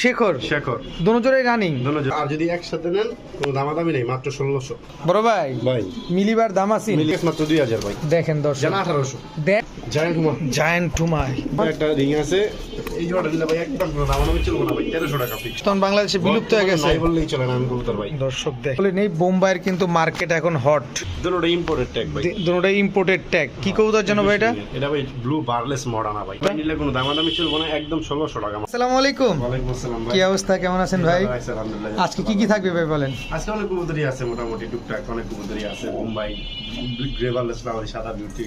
Shekhar. Shekhar. Running. দোনো জোড়া। আর যদি একসাথে নেন কোনো দামাদামি নেই মাত্র ষোলোশো। বড় ভাই ভাই। মিলিবার দাম আছে? মাত্র দুই হাজার ভাই। দেখেন দর্শক। জানা আঠারোশো। দেখ জায়েন্ট হুমা জায়ান্ট টুমাই একটা রিং আছে। এই জোড়াটা নিলে ভাই একদম কোনো দামাদামি চলবো না ভাই। তেরোশো টাকা ফিক্স তখন বাংলাদেশে বিলুপ্ত হয়ে গেছে। নাই বললেই চলে না আমি ভাই। দর্শক দেখ। বলে নেই বোম্বাইয়ের কিন্তু মার্কেট এখন হট দুটোটা ইম্পোর্টেড ট্যাগ ভাই। দুটোটা ইম্পোর্টেড ট্যাগ কি কবুতর জন্য ভাই এটা? এটা ভাই ব্লু বারলেস মডানা ভাই। ভাই নিলে কোনো দামাদামি চলবো না একদম ষোলোশো টাকা। আসসালামু আলাইকুম। ওয়ালাইকুম কি অবস্থা? কেমন আছেন ভাই? আলহামদুলিল্লাহ। আজকে কি কি থাকবে ভাই বলেন? আজকে অনেক কবুতরি আছে মোটামুটি টুকটাক অনেক কবুতরি আছে। মুম্বাই গ্রেভাল সাদা বিউটি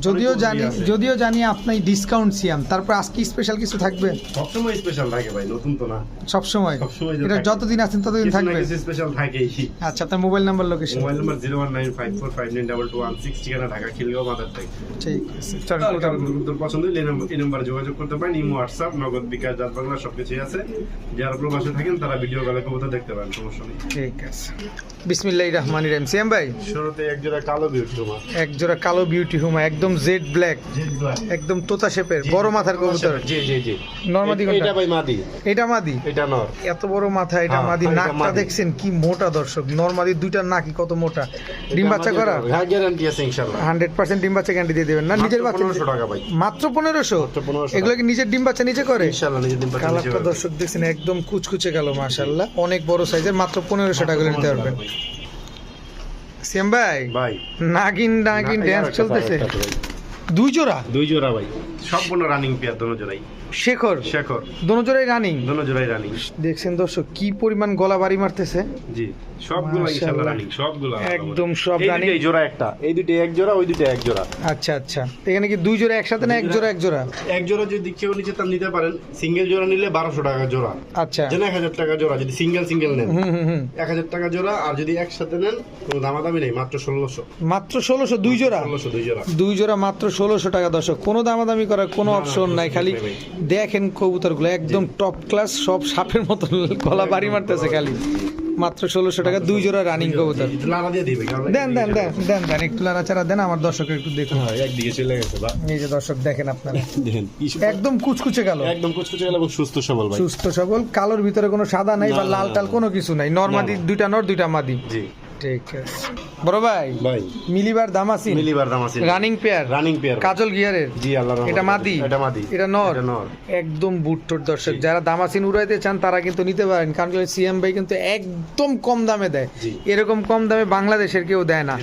যদিও জানি যদিও জানি আপনি ডিসকাউন্ট সিয়াম তারপর আজকে স্পেশাল কিছু থাকবে? সবসময় স্পেশাল থাকে ভাই নতুন তো না। সব সবসময় এটা যতদিন আছেন ততদিন থাকবে। স্পেশাল থাকেই। আচ্ছা আপনার mobile number location mobile number zero one nine five four five nine double two one six ঠিকানা ঢাকা খিলগাঁও মাদার থেকে। ঠিক আছে কবুতর পছন্দ হলে এই নাম্বার- এই নাম্বারে যোগাযোগ করতে পারেন। ইমো হোয়াটসঅ্যাপ নগদ বিকাশ ডাক বাংলা সবকিছুই আছে। যারা প্রবাসে থাকেন তারা ভিডিও কলে কবুতর দেখতে পারেন সমস্যা নেই। ঠিক আছে। বিসমিল্লাহির রহমানির রহিম। সিয়াম ভাই? শুরুতে এক জোড়া কালো বিউটি তোমার। এক জোড়া কালো বিউটি হুমা একদম জেড ব্ল্যাক একদম তোতা শেপের বড় মাথার কবুতর। জি জি জি। নরমাদি এটা- ভাই মাদি। এটা মাদি? এটা নর। এত বড় মাথা এটা হ্যাঁ, মাদি নাকটা দেখছেন কি মোটা দর্শক। নরমাদি দুইটা নাকি কত মোটা। ডিম বাচ্চা করা? হ্যাঁ গ্যারান্টি আছে ইনশাআল্লাহ। হান্ড্রেড পার্সেন্ট ডিম বাচ্চা ক্যান্ডি দিয়ে দেবেন না? নিজের বাচ্চা পনেরোশো টাকা ভাই। মাত্র পনেরোশো? মাত্র 1500 এগুলো কি নিজের ডিম বাচ্চা নিচে করে? ইনশাআল্লাহ নিজের দিন পাঠিয়ে কালারটা দর্শক দেখছেন একদম কুচকুচে গেল মাশাল্লাহ অনেক বড় সাইজের মাত্র পনেরোশো টাকা করে নিতে পারবেন। সিয়াম ভাই? ভাই। নাগিন নাগিন ড্যান্স চলতেছে। দুই জোড়া? দুই জোড়া ভাই। সম্পূর্ণ রানিং পেয়ার দোনো জোড়াই। শেখর। শেখর। দোনো জোড়াই রানিং। দোনো জোড়াই রানিং। দেখছেন দর্শক কি পরিমাণ গলা বাড়ি মারতেছে। জি সবগুলো ইনশাআল্লাহ। রানিং সবগুলো একদম সব এই জোড়া একটা এই দুইটা এক জোড়া ওই দুইটা এক জোড়া। আচ্ছা আচ্ছা। এখানে কি দুই জোড়া একসাথে না এক জোড়া এক জোড়া? এক জোড়া যদি কেউ নিচে তার নিতে পারেন সিঙ্গেল জোড়া নিলে বারোশো টাকা জোড়া। আচ্ছা। যেন এক হাজার টাকা জোড়া যদি সিঙ্গেল সিঙ্গেল নেন। হুম হুম হুম। এক হাজার টাকা জোড়া আর যদি একসাথে নেন কোনো দামাদামি নেই মাত্র ষোলোশো। মাত্র ষোলোশো দুই জোড়া? ষোলোশো দুই জোড়া। দুই জোড়া মাত্র ষোলোশো টাকা দর্শক। কোনো দামাদামি করার কোনো অপশন নাই খালি। দেখেন কবুতরগুলো একদম টপ ক্লাস সব সাপের মতো গলা বাড়ি মারতেছে খালি। মাত্র ষোলোশো টাকা দুই জোড়া রানিং কবুতর। দেন দেন দেন দেন দেন একটু লাড়াচাড়া দেন আমার দর্শক একটু দেখুন। হ্যাঁ একদিকে চলে গেছে এই যে দর্শক দেখেন আপনারা। একদম কুচকুচে গেল একদম কুচকুচে গেল এবং সুস্থ সবল সুস্থ সবল কালোর ভিতরে কোনো সাদা নাই বা লাল টাল কোনো কিছু নাই। নর্মাদি। দুইটা নর দুইটা মাদি। জি। ঠিক আছে। বড় ভাই ভাই। মিলিবার দামাসিন। মিলিবার দাম আছে রানিং পেয়ার রানিং পেয়ার কাজল গিয়ারের। জি আল্লাহ এটা মাদি। এটা মাদি। এটা নর। এটা নর। একদম বুটটোর দর্শক। যারা দামাসিন উড়াইতে চান তারা কিন্তু নিতে পারেন। কারণ সিএম ভাই কিন্তু একদম কম দামে দেয়। এরকম কম দামে বাংলাদেশের কেউ দেয় না।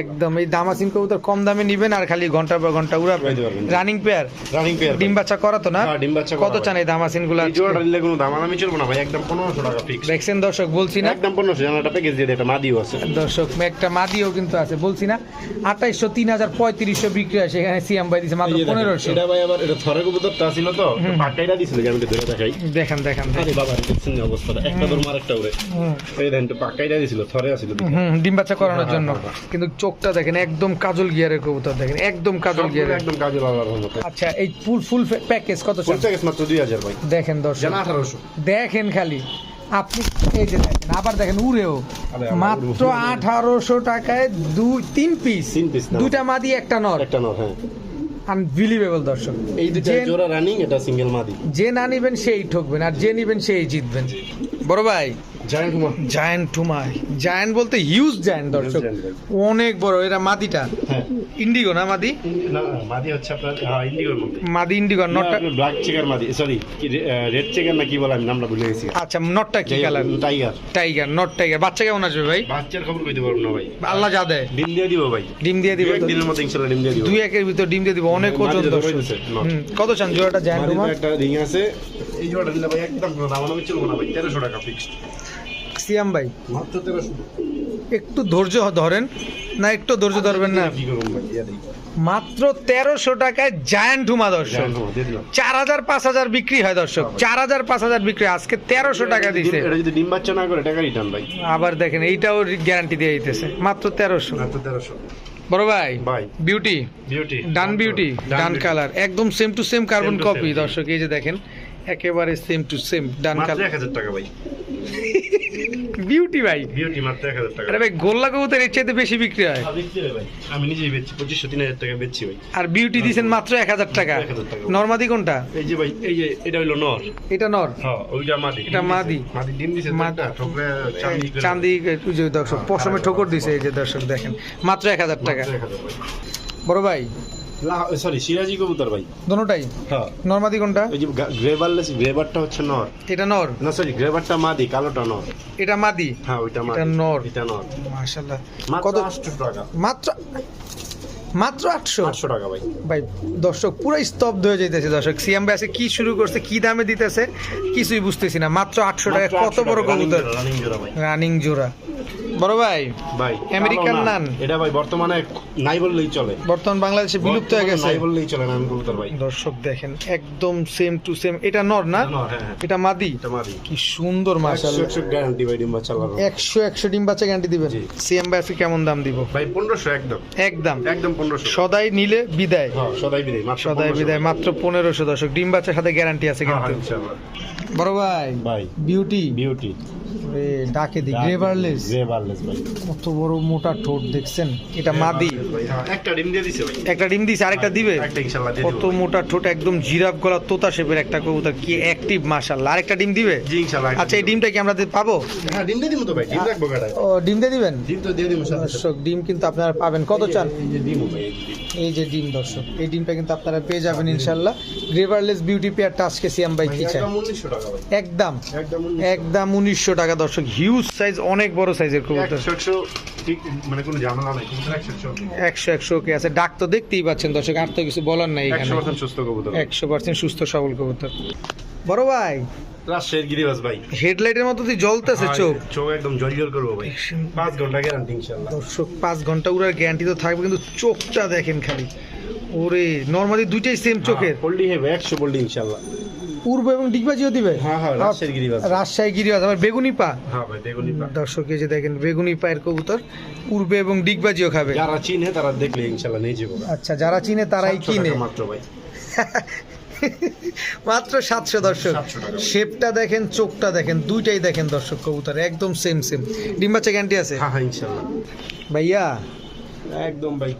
একদম। এই দামাসিন কবুতর কম দামে নিবেন আর খালি ঘণ্টা পর ঘণ্টা উড়াবেন। পারবেন। রানিং পেয়ার রানিং পেয়ার ডিম বাচ্চা করা তো না? হ্যাঁ, ডিম বাচ্চা কত চান এই দামাসিনগুলো নিলে কোনো দামাদামি চলবে না ভাই। একদম পনেরোশো টাকা ফিক্স দেখছেন দর্শক বলছি না? একদম পনেরোশো জানা একটা প্যাকেজ দিয়ে দেয়, এটা মাদিও আছে। দর্শক একটা মাদিও কিন্তু আছে। বলছি না আঠাইশশো তিন হাজার পঁয়ত্রিশশো বিক্রি হয় সেখানে সিএম ভাই দিছে মাত্র পনেরোশো। এটা ভাই আবার এটা থরে কবুতরটা ছিল তো পাকাইটা দিছিল যে আমি ধরে দেখাই। দেখেন দেখেন। আরে বাবা দেখছেন অবস্থাটা। একটা দর মার একটা উড়ে এই দেখেন তো পাকাইটা দিছিল থরে আছিল হুম ডিম বাচ্চা করানোর জন্য। হ্যাঁ, হ্যাঁ, কিন্তু চোখটা দেখেন একদম কাজল গিয়ারের কবুতর দেখেন একদম কাজল গিয়ারের। একদম কাজল রহমতে আচ্ছা এই ফুল ফুল প্যাকেজ কত ফুল প্যাকেজ মাত্র দুই হাজার ভাই। দেখেন দর্শক। দেখেন খালি। আপনি এই যে দেখেন আবার দেখেন উড়েও। মাত্র আঠারোশো টাকায় দুই তিন পিস তিন পিস। দুইটা মাদি একটা নর। একটা নর হ্যাঁ। আনবিলিভেবল দর্শক। এই দুইটা যে- জোড়া রানিং এটা সিঙ্গেল মাদি। যে না নিবেন সেই ঠকবেন আর যে নিবেন সেই জিতবেন। বড় ভাই জায়ান্ট হুমা জায়ান্ট বলতে হিউজ জায়ান্ট দর্শক। অনেক বড় এটা মাদিটা। হ্যাঁ। ইন্ডিগো না মাদি? না মাদি হচ্ছে আপনার হ্যাঁ ইন্ডিগোর মধ্যে। মাদি ইন্ডিগো নটটা ব্ল্যাক চেকার মাদি সরি রেড চেকার না কি বলে আমি নামটা ভুলে গেছি। আচ্ছা নটটা কি colour tiger tiger not tiger বাচ্চা কেমন আসবে ভাই? বাচ্চার খবর কইতে পারব না ভাই। আল্লাহ যা দেয়। ডিম দিয়ে দিব ভাই। ডিম দিয়ে দিবে মধ্যে ইনশাল্লাহ ডিম দিয়ে দিব। দুই একের ভিতর ডিম দিয়ে দিব। অনেক ওজন দর্শক। কত চান? জোড়াটা জায়ান্ট টুমা একটা রিং আছে এই জোড়াটা নিলে ভাই একদম কোনো দাম চলবো না ভাই তেরোশো টাকা ফিক্সড সিয়াম ভাই মাত্র তেরোশো একটু ধৈর্য ধরেন। না একটু ধৈর্য ধরবেন না। দিই মাত্র তেরোশো টাকায় জায়ান্ট দর্শক। চার হাজার পাঁচ হাজার বিক্রি হয় দর্শক। চার হাজার পাঁচ হাজার বিক্রি। আজকে তেরোশো টাকা দিছে। এটা যদি ডিম বাচ্চা না করে টাকা রিটার্ন ভাই। আবার দেখেন এইটাও গ্যারান্টি দিয়ে দিতেছে। মাত্র তেরোশো। মাত্র তেরোশো। বড় ভাই ভাই। Beauty beauty dun beauty dun colour একদম same to same carbon copy দর্শক এই যে দেখেন। একেবারে সেম টু সেম ডান এক হাজার টাকা ভাই। বিউটি ভাই। বিউটি মাত্র এক হাজার টাকা। আরে ভাই গোল্লা কবুতর এর চাইতে বেশি বিক্রি হয়। হ্যাঁ, বিক্রি হয় ভাই। আমি নিজেই বেচছি পঁচিশশো তিন হাজার টাকা বেচছি ভাই। আর বিউটি দিয়েছেন মাত্র এক হাজার টাকা। 1000 টাকা। নর্মাদি কোনটা? এই যে ভাই এই যে এটা হইল নর। এটা নর? হ্যাঁ ওইটা মাদি। এটা মাদি। মাদি ডিম দিছে মাদি। মাদি ঠোকরে চাঁদি। চান্দি ওই যে দর্শক পশমে ঠোকর দিছে এই যে দর্শক দেখেন। মাত্র এক হাজার টাকা। মাত্র 1000 ভাই। বড় ভাই সরি সিরাজি কবুতর ভাই। দোনোটাই? হ্যাঁ। নর্মাদি কোনটা? ওই যে গ্রেভারলেস গ্রেভারটা হচ্ছে নর। এটা নর? না সরি গ্রেভারটা মাদি কালোটা নর। এটা মাদি? হ্যাঁ ওইটা মাদি। এটা নর। এটা নর। মাশাল্লাহ মাত্র কত 800 টাকা। মাত্র মাত্র আটশো? 800 টাকা ভাই। ভাই দর্শক পুরো স্তব্ধ হয়ে যাইতেছে দর্শক। সিএম আজকে কি শুরু করছে কি দামে দিতেছে কিছুই বুঝতেছি না। মাত্র আটশো টাকা। কত বড় কবুতর? রানিং জোড়া। বড় ভাই ভাই আমেরিকান নান। এটা ভাই বর্তমানে নাই বললেই চলে। বর্তমান বাংলাদেশে বিলুপ্ত হয়ে গেছে। নাই বললেই চলে নান ভাই। দর্শক দেখেন একদম সেম টু সেম এটা নর না? হ্যাঁ হ্যাঁ। এটা মাদি? এটা মাদি। কি সুন্দর মাশাআল্লাহ। 100 গ্যারান্টি ভাই ডিম বাচ্চা লাগানো। একশো একশো ডিম বাচ্চা গ্যারান্টি দিবেন। সিএম কেমন দাম দিব? ভাই 1500 একদম। একদম। একদম 1500 সদাই নিলে বিদায়। হ্যাঁ সদাই বিদায় মাত্র সদাই বিদায় মাত্র পনেরোশো দর্শক ডিম বাচ্চার সাথে গ্যারান্টি আছে হ্যাঁ, কিন্তু। ইনশাআল্লাহ। বড় ভাই ভাই বিউটি বিউটি ডাকে দি গ্রেভারলেস গ্রেভারলেস ভাই। কত বড় মোটা ঠোঁট দেখছেন? এটা মাদি। হ্যাঁ, একটা ডিম দিয়ে দিছে ভাই। একটা ডিম দিছে আরেকটা দিবে? একটা ইনশাআল্লাহ দিয়ে কত মোটা ঠোঁট একদম জিরাফ গলা তোতা শেপের একটা কবুতর কি অ্যাক্টিভ মাশাআল্লাহ। আরেকটা ডিম দিবে? জি ইনশাআল্লাহ আচ্ছা এই ডিমটা কি আমরা পাবো? হ্যাঁ ডিম দিয়ে দিব তো ভাই ডিম রাখব ও ডিম দিয়ে দিবেন? ডিম তো দিয়ে সাথে। দর্শক ডিম কিন্তু আপনারা পাবেন। কত চান? এই যে ডিম ভাই এই যে ডিম। দর্শক এই ডিমটা কিন্তু আপনারা পেয়ে যাবেন ইনশাল্লাহ। গ্রেভারলেস বিউটি পেয়ার আজকে সিয়াম ভাই ভাই, কি চাই একদম 1900 টাকা ভাই একদম। একদম 1900 একদম উনিশশো টাকা দর্শক। হিউজ সাইজ অনেক বড় সাইজের কবুতর। 100 100 ঠিক মানে কোনো ঝামেলা নাই কিন্তু 100 100 একশো একশো কে আছে। ডাক তো দেখতেই পাচ্ছেন দর্শক আর তো কিছু বলার নাই এখানে। 100% সুস্থ কবুতর। একশো পার্সেন্ট সুস্থ সবল কবুতর। বড় ভাই। রাজশাহীর গিরিবাস ভাই। হেডলাইটের মতো তুই জ্বলতেছে চোখ। চোখ একদম জলজল করব ভাই। পাঁচ ঘণ্টা গ্যারান্টি ইনশাআল্লাহ। দর্শক পাঁচ ঘণ্টা উড়ার গ্যারান্টি তো থাকবে কিন্তু চোখটা দেখেন খালি। ওরে নর্মালি দুইটাই সেম চোখের। পোল্ডি হেবে একশো পোল্ডি ইনশাআল্লাহ। পূর্ব এবং ডিগবাজিও দিবে? হ্যাঁ, হ্যাঁ, রাজশাহীর গিরিবাজ। রাজশাহী গিরিবাজ আবার বেগুনি পা। হ্যাঁ ভাই দেখুন দর্শক এই যে দেখেন বেগুনি পায়ের কবুতর পূর্বে এবং ডিগবাজিও খাবে। যারা চিনে তারা দেখলে ইনশাআল্লাহ নিয়ে যাব আচ্ছা যারা চিনে তারাই কিনে। মাত্র ভাই। মাত্র সাতশো দর্শক। শেপটা দেখেন চোখটা দেখেন দুইটাই দেখেন দর্শক কবুতর একদম সেম সেম ডিম বাচ্চা গ্যারান্টি আছে? হ্যাঁ হ্যাঁ ইনশাআল্লাহ ভাইয়া? একদম ভাই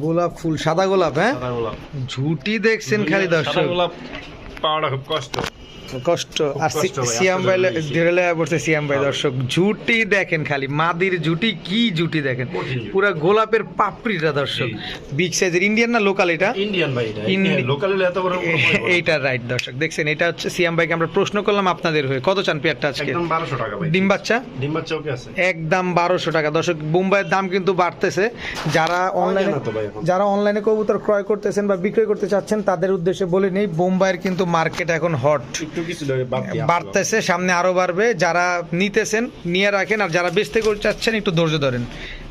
গোলাপ ফুল সাদা গোলাপ হ্যাঁ? গোলাপ। ঝুটি দেখছেন খালি দর্শক। গোলাপ। পাওয়াটা খুব কষ্ট কষ্ট। আর সিয়াম ভাই। ধরে পড়ছে সিয়াম ভাই। দর্শক ঝুটি দেখেন খালি মাদির ঝুটি কি ঝুটি দেখেন। পুরা গোলাপের পাপড়িটা দর্শক। বিগ সাইজের ইন্ডিয়ান না লোকাল এটা? ইন্ডিয়ান ভাই এটা। লোকাল এত বড়। এইটা রাইট দর্শক। দেখছেন এটা হচ্ছে সিয়াম ভাইকে আমরা প্রশ্ন করলাম আপনাদের হয়ে। কত চান পেয়ারটা আজকে? একদম বারোশো টাকা ভাই। ডিম বাচ্চা? ডিম বাচ্চা ওকে আছে। একদম বারোশো টাকা। দর্শক বোম্বাইয়ের দাম কিন্তু বাড়তেছে। যারা অনলাইনে। যারা অনলাইনে কবুতর ক্রয় করতেছেন বা বিক্রয় করতে চাচ্ছেন তাদের উদ্দেশ্যে বলে নেই বোম্বাইয়ের কিন্তু মার্কেট এখন হট একটু কিছু। বাড়তেছে সামনে আরও বাড়বে। যারা নিতেছেন নিয়ে রাখেন আর যারা বেচতে করতে চাচ্ছেন একটু ধৈর্য ধরেন।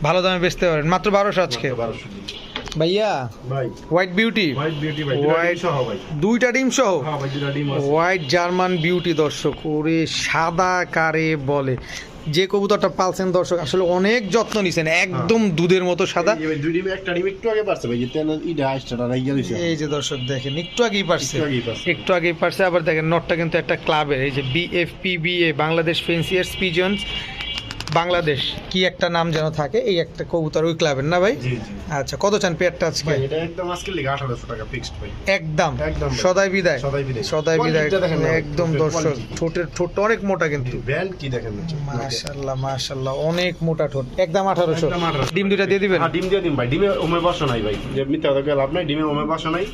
ভালো দামে বেচতে পারেন। মাত্র বারোশো আজকে। ভাইয়া ভাই। হোয়াইট বিউটি দুইটা ডিম সহ হ্যাঁ হোয়াইট জার্মান বিউটি দর্শক। ওরে সাদা কারে বলে। যে কবুতরটা পালছেন দর্শক আসলে অনেক যত্ন নিছেন একদম দুধের মতো সাদা। এই যে দর্শক দেখেন একটু আগেই পারছে। একটু আগেই পারছে। একটু আগেই পারছে আবার দেখেন নটটা কিন্তু একটা ক্লাবের এই যে B F P B A Bangladesh fanciers pigeons Bangladesh কি একটা নাম যেন থাকে এই একটা কবুতর ওই ক্লাবের না ভাই? আচ্ছা কত চান পেয়ারটা আজকে? এটা একদম আজকে লিখে 1800 টাকা ফিক্সড ভাই। একদম। একদম। সদাই বিদায়। সদাই বিদায়। সদাই বিদায় একদম দর্শক ঠোঁটের ঠোঁটটা অনেক মোটা কিন্তু। ব্র্যান্ড কি দেখেন হচ্ছে? মাশাল্লাহ মাশাল্লাহ অনেক মোটা ঠোঁট। একদম আঠারোশো। একদম 1800 ডিম দুইটা দিয়ে দিবেন? হ্যাঁ ডিম দিয়ে দিন ভাই। ডিমে ওমে বসা নাই ভাই। যে মিথ্যা কথা লাভ নাই ডিমে ওমে বসা নাই।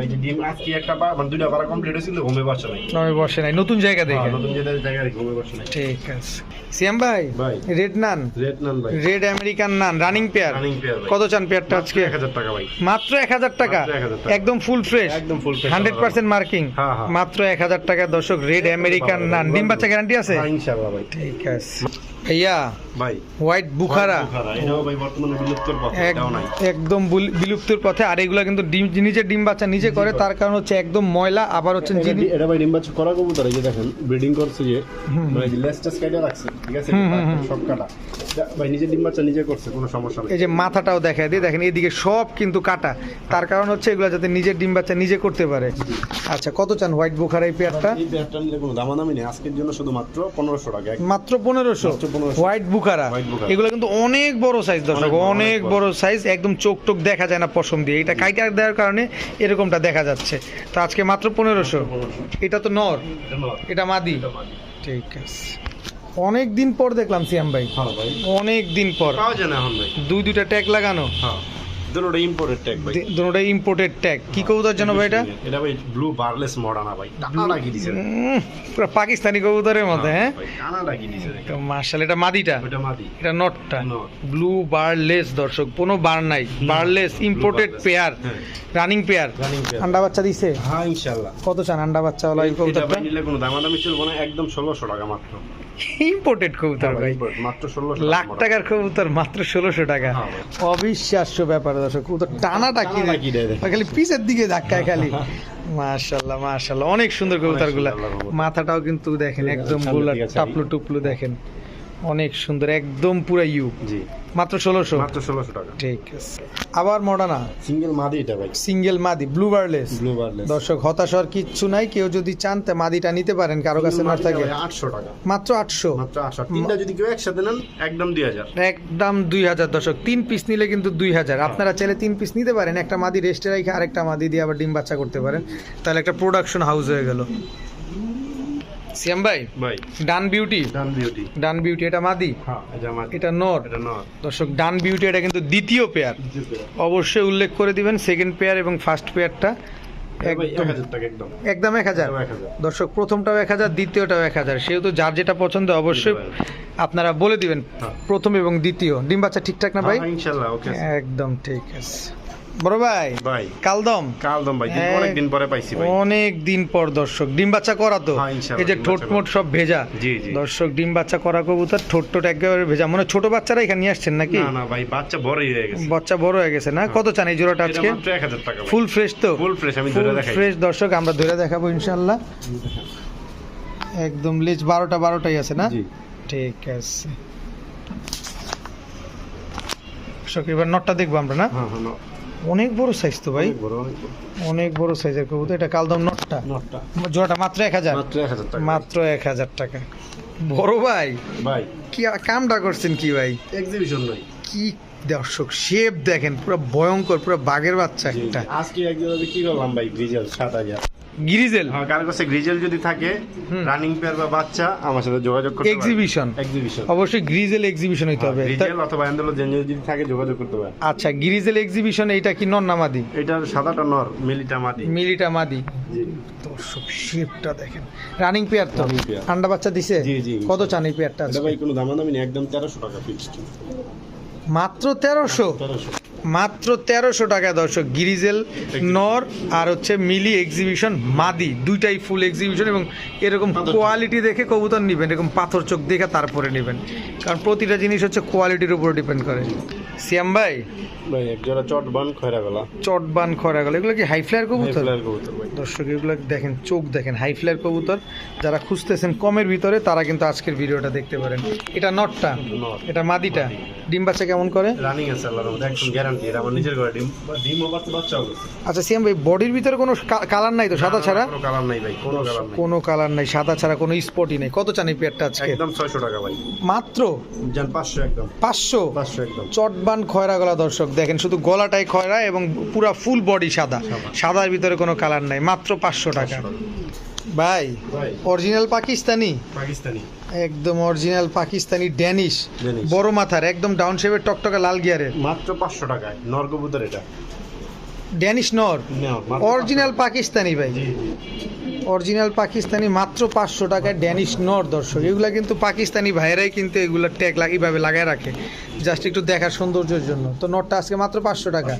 এই যে ডিম আজকে একটা বা মানে দুইটা বার কমপ্লিট হয়েছিল ওমে বসা নাই। নয় বসে নাই। নতুন জায়গা হ্যাঁ, দেখে নতুন যেটা জায়গায় রেখে ওমে বসা নাই। ঠিক আছে। সিয়াম ভাই ভাই। রেড নান রেড নান ভাই। Red American nun running pair running pair কত চান পেয়ারটা আজকে? এক হাজার টাকা ভাই। মাত্র এক হাজার টাকা? 1000 টাকা। একদম ফুল ফ্রেশ একদম full fresh hundred percent marking. মাত্র এক হাজার টাকা দর্শক রেড আমেরিকান নান ডিম বাচ্চা গ্যারান্টি আছে? হ্যাঁ ইনশাআল্লাহ ভাই। ঠিক আছে। ভাইয়া ভাই। হোয়াইট বুখারা ভাই বর্তমানে বিলুপ্তর পথে একদম বুল- বিলুপ্তির পথে আর এগুলা কিন্তু ডিম নিজে ডিম বাচ্চা নিজে করে তার কারণ হচ্ছে একদম ময়লা আবার হচ্ছে যিনি এটা ভাই ডিম বাচ্চা করা কবুতর এই যে দেখেন ব্রিডিং করছে যে মানে যে লেসটা রাখছে ঠিক আছে। সব কাটা এটা ভাই নিজে ডিম বাচ্চা নিজে করছে কোনো সমস্যা নেই। এই যে মাথাটাও দেখায় দিয়ে দেখেন এদিকে সব কিন্তু কাটা। তার কারণ হচ্ছে এগুলো যাতে নিজের ডিম বাচ্চা নিজে করতে পারে। আচ্ছা কত চান হোয়াইট বুখারা এই পেয়ারটা? এই পেয়ারটা নিলে কোনো দামাদামি নেই। আজকের জন্য শুধু মাত্র পনেরোশো টাকা। মাত্র 1500 হোয়াইট বুখারা? এগুলো কিন্তু অনেক বড় সাইজ দর্শক অনেক বড়, সাইজ একদম চোখ টোক দেখা যায় না পশম দিয়ে। এটা কাইটার দেওয়ার কারণে এরকমটা দেখা যাচ্ছে। তো আজকে মাত্র পনেরোশো। এটা তো নর। এটা মাদি? এটা মাদি। ঠিক আছে। অনেক দিন পর দেখলাম সিয়াম ভাই। হ্যাঁ অনেক দিন পর। পাওয়া যায় না এখন ভাই। দুই দুইটা ট্যাগ লাগানো? হ্যাঁ। দুটোটা ইম্পোর্টেড ট্যাগ ভাই। দুটোটা ইম্পোর্টেড ট্যাগ কি কবুতর জন্য ভাই এটা? এটা ভাই ব্লু বারলেস মডানা ভাই। টানা পুরো পাকিস্তানি কবুতরের মতো হ্যাঁ টানা তো মার্শাল এটা মাদিটা? ওটা মাদি। এটা নটটা। ব্লু বারলেস দর্শক কোনো বার নাই। বারলেস ইম্পোর্টেড পেয়ার হ্যাঁ। রানিং পেয়ার আন্ডা বাচ্চা দিছে? হ্যাঁ ইনশাআল্লাহ। কত চান আন্ডা বাচ্চা ওলা এই এটা ভাই নিলে কোনো দামাদামি চলবে না একদম ষোলোশো টাকা মাত্র। ইম্পোর্টেড কবুতর ভাই। মাত্র লাখ টাকার কবুতর মাত্র ষোলোশো টাকা। হ্যাঁ অবিশ্বাস্য ব্যাপার দর্শক। কবুতর টানাটা কি টানাটা কি দেয় দেখেন। খালি পিছের দিকে ধাক্কায় খালি। মাশাল্লাহ মাশাল্লাহ। অনেক সুন্দর কবুতরগুলা। মাথাটাও কিন্তু দেখেন একদম গোলা টাপলু টুপলু দেখেন। অনেক সুন্দর একদম পুরা ইউ। জি। মাত্র ষোলোশো? মাত্র ষোলোশো টাকা। ঠিক আছে। আবার মডানা? সিঙ্গেল মাদি এটা ভাই। সিঙ্গেল মাদি ব্লু বারলেস ব্লু বারলেস দর্শক হতাশার কিচ্ছু নাই। কেউ যদি চান তা মাদিটা নিতে পারেন কারও কাছে না থাকে। আটশো টাকা। মাত্র আটশো? মাত্র আটশো। তিনটা যদি কেউ একসাথে নেন একদম দুই হাজার। একদম দুই হাজার দর্শক। তিন পিস নিলে কিন্তু দুই হাজার। আপনারা চাইলে তিন পিস নিতে পারেন। একটা মাদি রেস্টে রেখে আরেকটা মাদি দিয়ে আবার ডিম বাচ্চা করতে পারেন। তাহলে একটা প্রোডাকশন হাউস হয়ে গেল। সিয়াম ভাই? ভাই। Dun beauty dun beauty dun beauty এটা মাদি? হ্যাঁ এটা মাদি। এটা নর? এটা নর। দর্শক ডান বিউটি এটা কিন্তু দ্বিতীয় পেয়ার অবশ্যই উল্লেখ করে দিবেন সেকেন্ড পেয়ার এবং ফার্স্ট পেয়ারটা একদম এক হাজার। দর্শক প্রথমটাও এক হাজার দ্বিতীয়টাও এক হাজার। সেহেতু যার যেটা পছন্দ অবশ্যই আপনারা বলে দিবেন হ্যাঁ। প্রথম এবং দ্বিতীয়। ডিম বাচ্চা ঠিকঠাক না ভাই? হ্যাঁ, ওকে। একদম ঠিক আছে। বড় ভাই ভাই। কালদম। কালদম ভাই অনেক দিন পরে পাইছি ভাই। অনেক দিন পর দর্শক ডিম বাচ্চা করা তো। হ্যাঁ, এই যে ঠোঁট মোট সব ভেজা। দর্শক ডিম বাচ্চা করা কবুতর ঠোঁট টোট একেবারে ভেজা। মানে ছোট বাচ্চারা এখানে নিয়ে আসছেন নাকি? না না ভাই বাচ্চা বড়ই হয়ে গেছে। বাচ্চা বড় হয়ে গেছে না? কত চান এই জোড়াটা আজকে? ফুল ফ্রেশ তো? ফুল ফ্রেশ আমি ধরে দেখাই। ফ্রেশ দর্শক আমরা ধরে দেখাবো ইনশাল্লাহ একদম লেজ বারোটা বারোটাই আছে না? ঠিক আছে। দর্শক এবার নটটা দেখব আমরা না? হ্যাঁ হ্যাঁ অনেক বড় সাইজ তো ভাই। অনেক বড়। সাইজের কবুতর। এটা কালদম নটটা। নটটা। জোড়াটা মাত্র এক হাজার? মাত্র এক হাজার টাকা। মাত্র এক হাজার টাকা। বড় ভাই। ভাই। কি কামটা করছেন কি ভাই? এক্সিবিশন ভাই। কি দর্শক শেপ দেখেন পুরো ভয়ঙ্কর পুরো বাঘের বাচ্চা। একটা। আজকে একজন কি করলাম ভাই গ্রিজেল সাত হাজার। গিরিজেল। হ্যাঁ কার কাছে গ্রিজেল যদি থাকে। রানিং পেয়ার বা বাচ্চা আমার সাথে যোগাযোগ করতে এক্সিবিশন এক্সিবিশন অবশ্যই গ্রিজেল এক্সিবিশন হইতে হবে। তা- গ্রিজেল অথবা অ্যান্ডেলো জেন যদি থাকে যোগাযোগ করতে পারে। আচ্ছা গ্রিজেল এক্সিবিশন এইটা কি নন নামাদি এটার সাদাটা নর মিলিটা মাদি। মিলিটা মাদি। জি। দর্শক শেপটা দেখেন। রানিং পেয়ার তো? Pair। বাচ্চা দিছে? জি, জি, কত চান এই পেয়ারটা এটা ভাই কোনো দামাদামি নেই একদম তেরোশো টাকা ফিক্সড মাত্র তেরোশো? তেরোশো। মাত্র তেরোশো টাকা দর্শক গিরিজেল নর আর হচ্ছে মিলি এক্সিবিশন মাদি দুইটাই ফুল এক্সিবিশন এবং এরকম কোয়ালিটি দেখে কবুতর নেবেন এরকম পাথর চোখ দেখে তারপরে নেবেন। কারণ প্রতিটা জিনিস হচ্ছে কোয়ালিটির উপর ডিপেন্ড করে। সিয়াম ভাই? ভাই এক জোড়া চট বান খয়রা গলা। চটবান খরা গেল এগুলো কি হাই ফ্লায়ার কবুতর? ফ্লায়ার কবুতর ভাই। দর্শক এগুলো দেখেন চোখ দেখেন হাই ফ্লায়ার কবুতর। যারা খুঁজতেছেন কমের ভিতরে তারা কিন্তু আজকের ভিডিওটা দেখতে পারেন। এটা নটটা? এটা মাদিটা? ডিম বাচ্চা কেমন করে? রানিং আছে আল্লাহর রহমতে একদম গ্যারান্টি এটা আমার নিজের ঘরে ডিম। ডিম বাচ্চাও আচ্ছা সিয়াম ভাই বডির ভিতরে কোনো কালার নাই তো সাদা ছাড়া? কোনো কালার নাই ভাই কোনো কালার নাই। কোনো কালার নাই সাদা ছাড়া কোনো স্পটই নেই। কত চান এই পেয়ারটা আজকে? একদম ছয়শো টাকা ভাই। মাত্র? যান পাঁচশো একদম। পাঁচশো? পাঁচশো একদম। চটবান খয়রা গলা দর্শক দেখেন শুধু গলাটাই খয়রা এবং পুরা ফুল বডি সাদা। সাদার ভিতরে কোনো কালার নাই মাত্র পাঁচশো টাকা। ভাই অরিজিনাল পাকিস্তানি? পাকিস্তানি। একদম অরিজিনাল পাকিস্তানি ড্যানিশ বড় মাথার একদম ডাউন শেপের টকটকা লাল গিয়ারের মাত্র পাঁচশো টাকায় নর এটা। ড্যানিশ নর। অরিজিনাল পাকিস্তানি ভাই। 500 জি জি। অরিজিনাল পাকিস্তানি মাত্র পাঁচশো টাকায় ড্যানিশ নর দর্শক। এগুলা কিন্তু পাকিস্তানি ভাইয়েরাই কিন্তু এগুলো ট্যাগ এইভাবে লাগায় রাখে। জাস্ট একটু দেখার সৌন্দর্যের জন্য। তো নটটা আজকে মাত্র পাঁচশো টাকা।